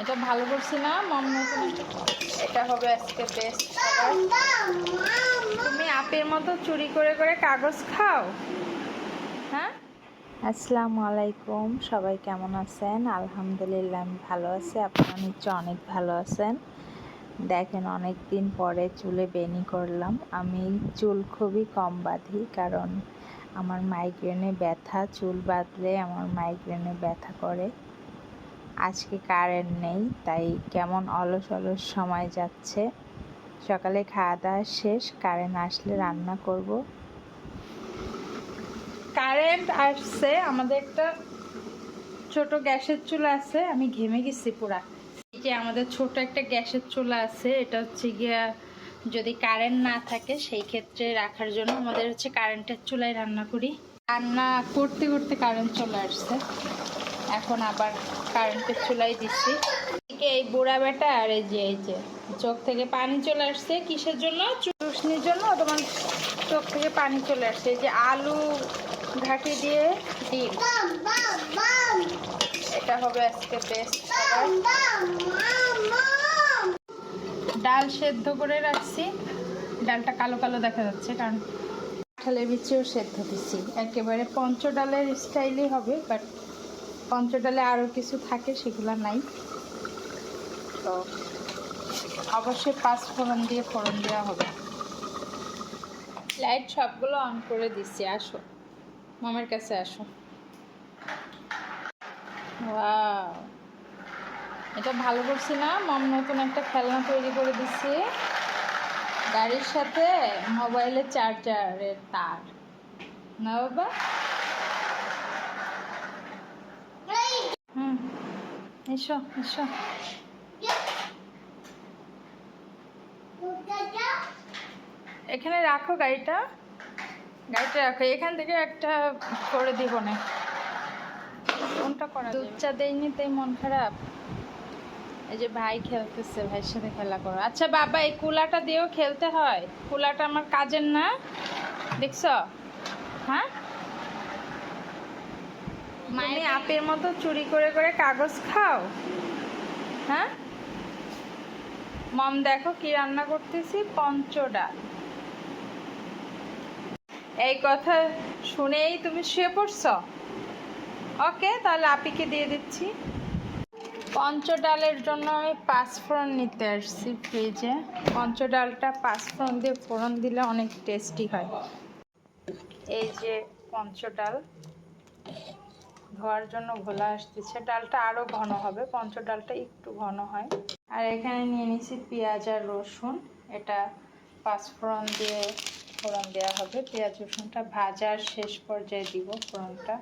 এটা ভালো করছি না এটা হবে আজকে বেস্ট তুমি আপের মতো চুরি করে করে কাগজ খাও। হ্যাঁ? আসসালামু আলাইকুম, সবাই কেমন আছেন? আলহামদুলিল্লাহ, আমি ভালো আছি। আপনারা নিশ্চয় অনেক ভালো আছেন। দেখেন অনেক দিন পরে চুলে বেনি করলাম। আমি চুল খুবই কম বাঁধি, কারণ আমার মাইগ্রেনে ব্যথা, চুল বাঁধলে আমার মাইগ্রেনে ব্যথা করে। আজকে কারেন্ট নেই, তাই কেমন অলস অলস সময় যাচ্ছে। সকালে খাওয়া দাওয়া শেষ কারেন্ট আসলে রান্না করব। কারেন্ট আসছে, আমাদের একটা ছোট গ্যাসের চুলা আছে, আমি ঘেমে গেছি পুরা। যে আমাদের ছোট একটা গ্যাসের চুলা আছে, এটা হচ্ছে গিয়া যদি কারেন্ট না থাকে, সেই ক্ষেত্রে রাখার জন্য আমাদের হচ্ছে কারেন্টের চুলায় রান্না করি। রান্না করতে করতে কারেন্ট চলে আসছে। এখন আবার কারেন্টের চুলাই দিচ্ছি। এই বুড়া বেটা আর এই যে এই যে, চোখ থেকে পানি চলে আসছে। কিসের জন্য? চুষনির জন্য তোমার চোখ থেকে পানি চলে আসছে। যে আলু ঘাটি দিয়ে ডিম। এটা হবে আজকে বেস্ট ডাল সেদ্ধ করে রাখছি। ডালটা কালো কালো দেখা যাচ্ছে কারণ কাঁঠালের বিচিও সেদ্ধ দিচ্ছি একেবারে পঞ্চ ডালের স্টাইলই হবে বাট পঞ্চ ডালে আরও কিছু থাকে সেগুলো নাই। তো অবশ্যই পাঁচ ফোড়ন দিয়ে ফোড়ন দেওয়া হবে। লাইট সবগুলো অন করে দিচ্ছি আসো। মামের কাছে আসো। ওয়াও। এটা ভালো করছি না। মম নতুন একটা খেলনা তৈরি করে দিচ্ছি। গাড়ির সাথে মোবাইলের চার্জারের তার। না বাবা? এসো এসো। এখানে রাখো গাড়িটা। গাড়িটা রাখো। এখান থেকে একটা করে দিব না। কোনটা করা দুধ চা দেয়নি তাই মন খারাপ। এই যে ভাই খেলতেছে ভাইয়ের সাথে খেলা করো। আচ্ছা বাবা এই কুলাটা দিয়েও খেলতে হয়। কুলাটা আমার কাজের না। দেখছ? হ্যাঁ? তুমি আপের মতো চুরি করে করে কাগজ খাও। হ্যাঁ? মম দেখো কি রান্না করতেছি পঞ্চডাল এই কথা শুনেই তুমি শুয়ে পড়ছো? ওকে তাহলে আপিকে দিয়ে দিচ্ছি। পঞ্চ ডালের জন্য আমি পাঁচ ফোড়ন নিতে আসছি ফ্রিজে। পঞ্চ ডালটা পাঁচ ফোড়ন দিয়ে ফোড়ন দিলে অনেক টেস্টি হয়। এই যে পঞ্চ ডাল ধোয়ার জন্য ঘোলা আসতেছে। ডালটা আরও ঘন হবে পঞ্চ ডালটা একটু ঘন হয়। আর এখানে নিয়ে নিয়েছি পেঁয়াজ আর রসুন। এটা পাঁচ ফোড়ন দিয়ে ফোড়ন দেওয়া হবে। পেঁয়াজ রসুনটা ভাজার শেষ পর্যায়ে দিব ফোড়নটা।